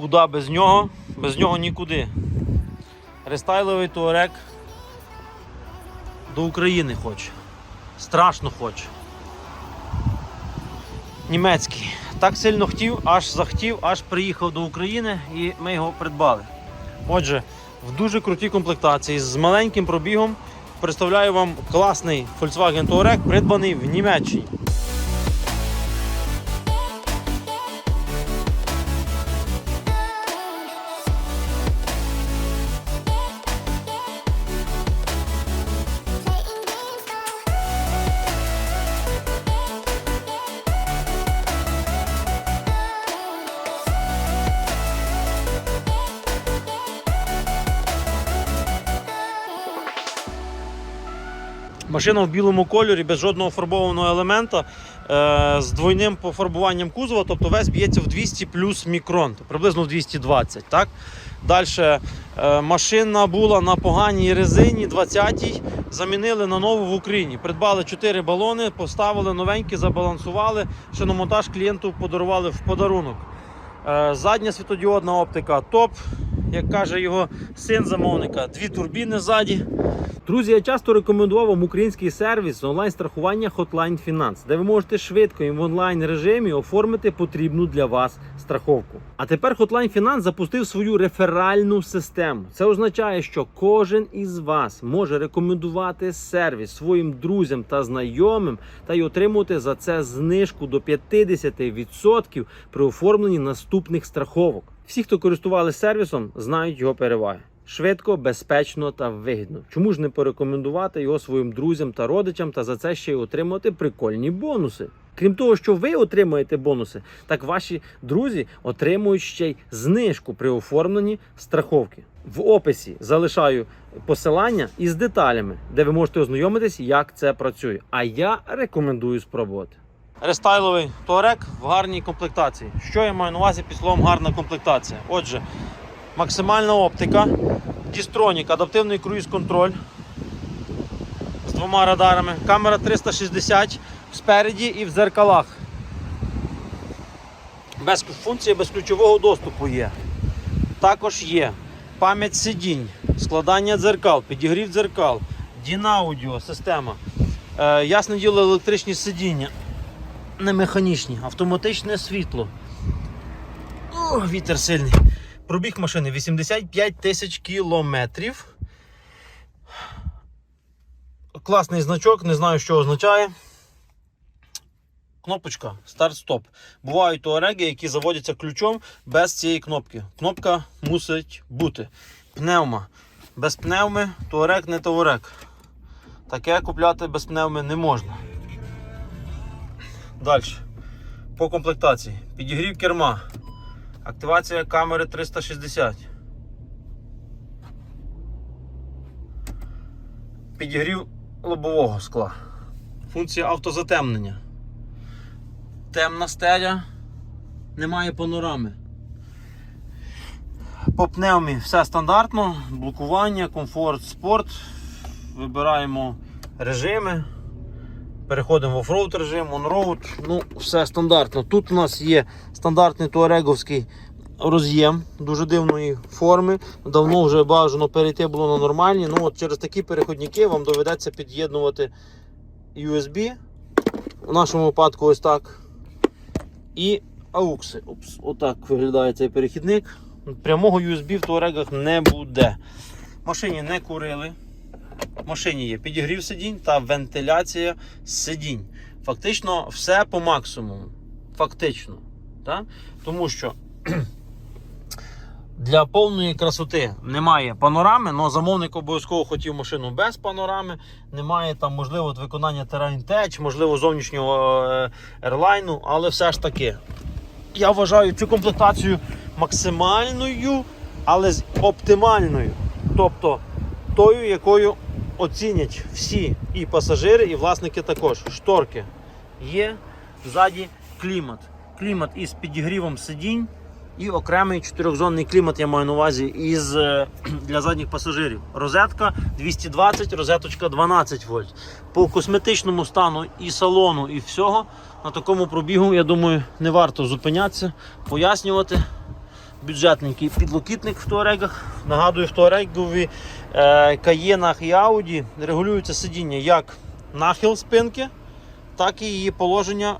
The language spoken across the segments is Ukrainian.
Куди без нього? Без нього нікуди. Рестайловий туарек до України хоче. Страшно хоче. Німецький. Так сильно хотів, аж захотів, аж приїхав до України і ми його придбали. Отже, в дуже крутій комплектації з маленьким пробігом представляю вам класний Volkswagen Touareg, придбаний в Німеччині. Машина в білому кольорі, без жодного фарбованого елемента, е, з двойним пофарбуванням кузова, тобто весь б'ється в 200 плюс мікрон, приблизно в 220. Так? Далі е, машина була на поганій резині 20-й, замінили на нову в Україні. Придбали 4 балони, поставили новенькі, забалансували. Шиномонтаж клієнту подарували в подарунок. Е, Задня світодіодна оптика топ, як каже його син замовника, дві турбіни ззаді. Друзі, я часто рекомендував вам український сервіс онлайн-страхування Hotline Finance, де ви можете швидко і в онлайн режимі оформити потрібну для вас страховку. А тепер Hotline Finance запустив свою реферальну систему. Це означає, що кожен із вас може рекомендувати сервіс своїм друзям та знайомим та й отримувати за це знижку до 50% при оформленні наступних страховок. Всі, хто користувалися сервісом, знають його переваги. Швидко, безпечно та вигідно. Чому ж не порекомендувати його своїм друзям та родичам та за це ще й отримати прикольні бонуси? Крім того, що ви отримуєте бонуси, так ваші друзі отримують ще й знижку при оформленні страховки. В описі залишаю посилання із деталями, де ви можете ознайомитись, як це працює. А я рекомендую спробувати. Рестайловий туарек в гарній комплектації. Що я маю на увазі під словом гарна комплектація? Отже, максимальна оптика, дістронік, адаптивний круїз-контроль з двома радарами, камера 360 спереді і в зеркалах. Без функції безключового доступу є. Також є пам'ять сидінь, складання дзеркал, підігрів дзеркал, Дінаудіо система. Е, ясне діло, електричні сидіння, не механічні, автоматичне світло. О, вітер сильний. Пробіг машини 85 тисяч кілометрів. Класний значок, не знаю, що означає. Кнопочка старт-стоп. Бувають туареги, які заводяться ключом без цієї кнопки. Кнопка мусить бути. Пневма. Без пневми туарег не туарек. Таке купляти без пневми не можна. Далі. По комплектації. Підігрів керма. Активація камери 360. Підігрів лобового скла. Функція автозатемнення. Темна стеля. Немає панорами. По пневмі все стандартно. Блокування, комфорт, спорт. Вибираємо режими. Переходимо в оффроуд режим, онроуд, ну все стандартно. Тут у нас є стандартний туареговський роз'єм дуже дивної форми. Давно вже бажано перейти було на нормальні. Ну от Через такі переходники вам доведеться під'єднувати USB. В нашому випадку ось так. І аукси. Опс, отак виглядає цей перехідник. Прямого USB в туарегах не буде. Машині не курили. В машині є підігрів сидінь та вентиляція сидінь. Фактично все по максимуму. Фактично. Так? Тому що для повної красоти немає панорами, але замовник обов'язково хотів машину без панорами. Немає там, можливо, виконання Tech, можливо, зовнішнього ерлайну, але все ж таки. Я вважаю цю комплектацію максимальною, але з оптимальною. Тобто тою, якою оцінять всі і пасажири, і власники також. Шторки є ззаді клімат. Клімат із підігрівом сидінь і окремий чотирьохзонний клімат, я маю на увазі, із, е, для задніх пасажирів. Розетка 220, розеточка 12 вольт. По косметичному стану і салону, і всього на такому пробігу, я думаю, не варто зупинятися, пояснювати. Бюджетненький підлокітник в туарегах. Нагадую, в туарегові е, каєнах і ауді регулюється сидіння як нахил спинки, так і її положення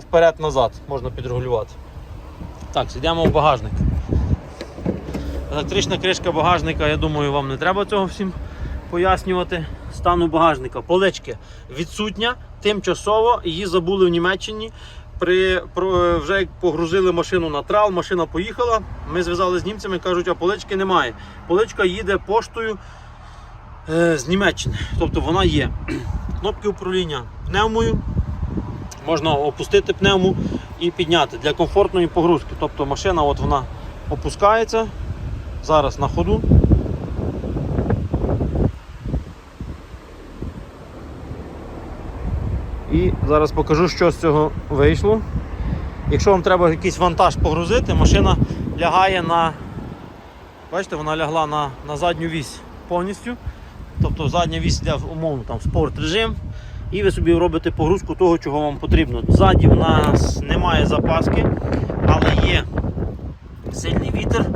вперед-назад можна підрегулювати. Так, йдемо в багажник. Електрична кришка багажника, я думаю, вам не треба цього всім пояснювати. Стану багажника. Полички відсутня, тимчасово її забули в Німеччині. При, про, вже як погрузили машину на трал, машина поїхала. Ми зв'язали з німцями, кажуть, а полички немає. Поличка їде поштою е, з Німеччини. Тобто вона є. Кнопки управління пневмою. Можна опустити пневму і підняти для комфортної погрузки. Тобто машина от вона опускається зараз на ходу. І зараз покажу, що з цього вийшло. Якщо вам треба якийсь вантаж погрузити, машина лягає на. Бачите, вона лягла на, на задню вісь повністю. Тобто задня вісь йде умовно там спорт режим. І ви собі робите погрузку того, чого вам потрібно. Ззаді в нас немає запаски, але є сильний вітер.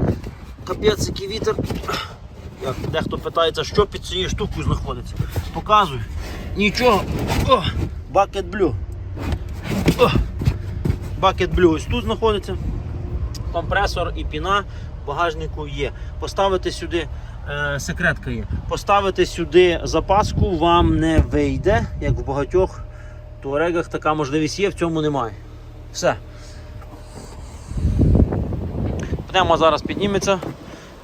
Капець, який вітер. Як дехто питається, що під цією штукою знаходиться. Показую. Нічого. О, Bucket Blue. Bucket Blue ось тут знаходиться. Компресор і піна багажнику є. Поставити сюди, е, секретка є. Поставити сюди запаску вам не вийде, як в багатьох туарегах така можливість є, в цьому немає. Все. Пневма зараз підніметься.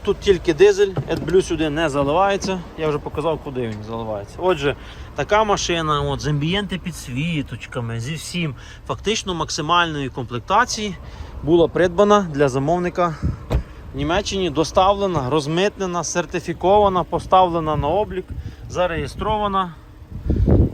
Тут тільки дизель, AdBlue сюди не заливається. Я вже показав, куди він заливається. Отже, така машина от, з амбієнти підсвіточками, зі всім, фактично максимальної комплектації була придбана для замовника в Німеччині, доставлена, розмитнена, сертифікована, поставлена на облік, зареєстрована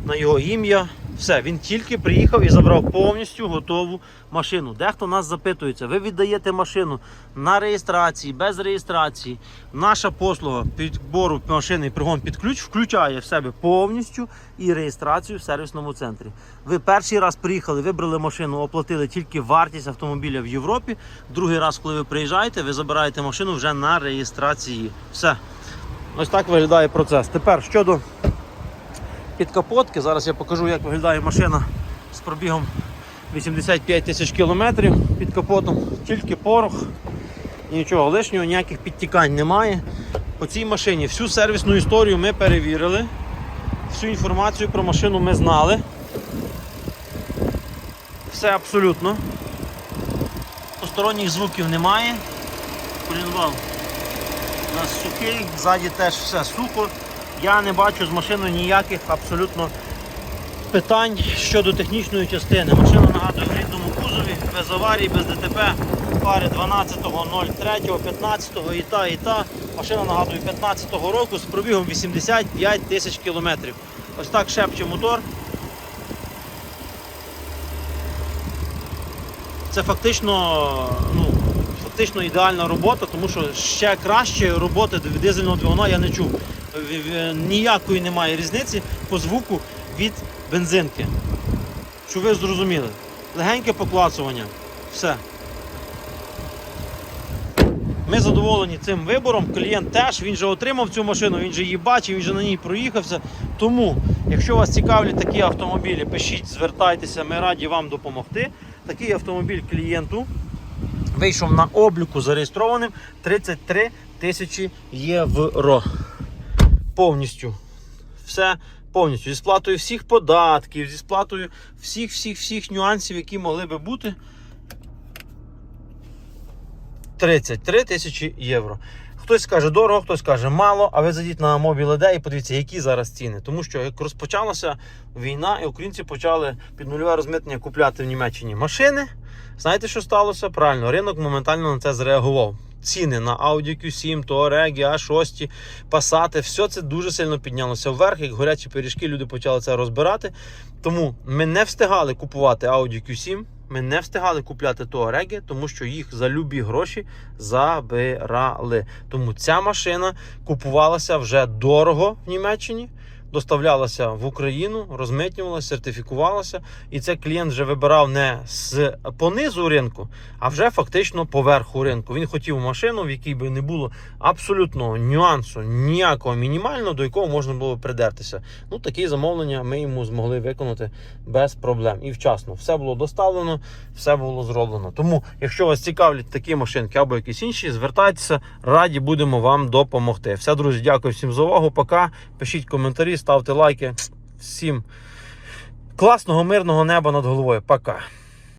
на його ім'я. Все, він тільки приїхав і забрав повністю готову машину. Дехто нас запитується, ви віддаєте машину на реєстрації, без реєстрації. Наша послуга підбору машини і пригон під ключ включає в себе повністю і реєстрацію в сервісному центрі. Ви перший раз приїхали, вибрали машину, оплатили тільки вартість автомобіля в Європі. Другий раз, коли ви приїжджаєте, ви забираєте машину вже на реєстрації. Все. Ось так виглядає процес. Тепер щодо підкапотки. Зараз я покажу, як виглядає машина з пробігом 85 тисяч кілометрів під капотом. Тільки порох, нічого лишнього, ніяких підтікань немає. По цій машині всю сервісну історію ми перевірили. Всю інформацію про машину ми знали. Все абсолютно. Посторонніх звуків немає. Колінвал у нас сухий, ззаді теж все сухо. Я не бачу з машиною ніяких абсолютно питань щодо технічної частини. Машина нагадує в рідному кузові, без аварій, без ДТП. Фари 12.03, 15 і та, і та. Машина нагадує 15 року з пробігом 85 тисяч кілометрів. Ось так шепче мотор. Це фактично, ну, фактично ідеальна робота, тому що ще краще роботи дизельного двигуна я не чув. В- в- Ніякої немає різниці по звуку від бензинки. Щоб ви зрозуміли. Легеньке поклацування. Все. Ми задоволені цим вибором. Клієнт теж він же отримав цю машину, він же її бачив, він же на ній проїхався. Тому, якщо вас цікавлять такі автомобілі, пишіть, звертайтеся, ми раді вам допомогти. Такий автомобіль клієнту вийшов на обліку зареєстрованим 33 тисячі євро. Повністю. Все повністю. Зі сплатою всіх податків, зі сплатою всіх, всіх, всіх нюансів, які могли би бути. 33 тисячі євро. Хтось скаже дорого, хтось каже мало, а ви зайдіть на Mobile.ed і подивіться, які зараз ціни. Тому що як розпочалася війна, і українці почали під нульове розмитнення купляти в Німеччині машини. Знаєте, що сталося? Правильно, ринок моментально на це зреагував. Ціни на Audi Q7, Touareg, A6, Passat, все це дуже сильно піднялося вверх. Як горячі пиріжки, люди почали це розбирати. Тому ми не встигали купувати Audi Q7, ми не встигали купляти Touareg, тому що їх за любі гроші забирали. Тому ця машина купувалася вже дорого в Німеччині. Доставлялася в Україну, розмитнювалася, сертифікувалася, і це клієнт вже вибирав не з понизу ринку, а вже фактично поверху ринку. Він хотів машину, в якій би не було абсолютно нюансу, ніякого мінімального, до якого можна було придертися. Ну, такі замовлення ми йому змогли виконати без проблем. І вчасно все було доставлено, все було зроблено. Тому, якщо вас цікавлять такі машинки або якісь інші, звертайтеся, раді будемо вам допомогти. Все, друзі, дякую всім за увагу. Пока. Пишіть коментарі, ставте лайки. Всім класного, мирного неба над головою. Пока.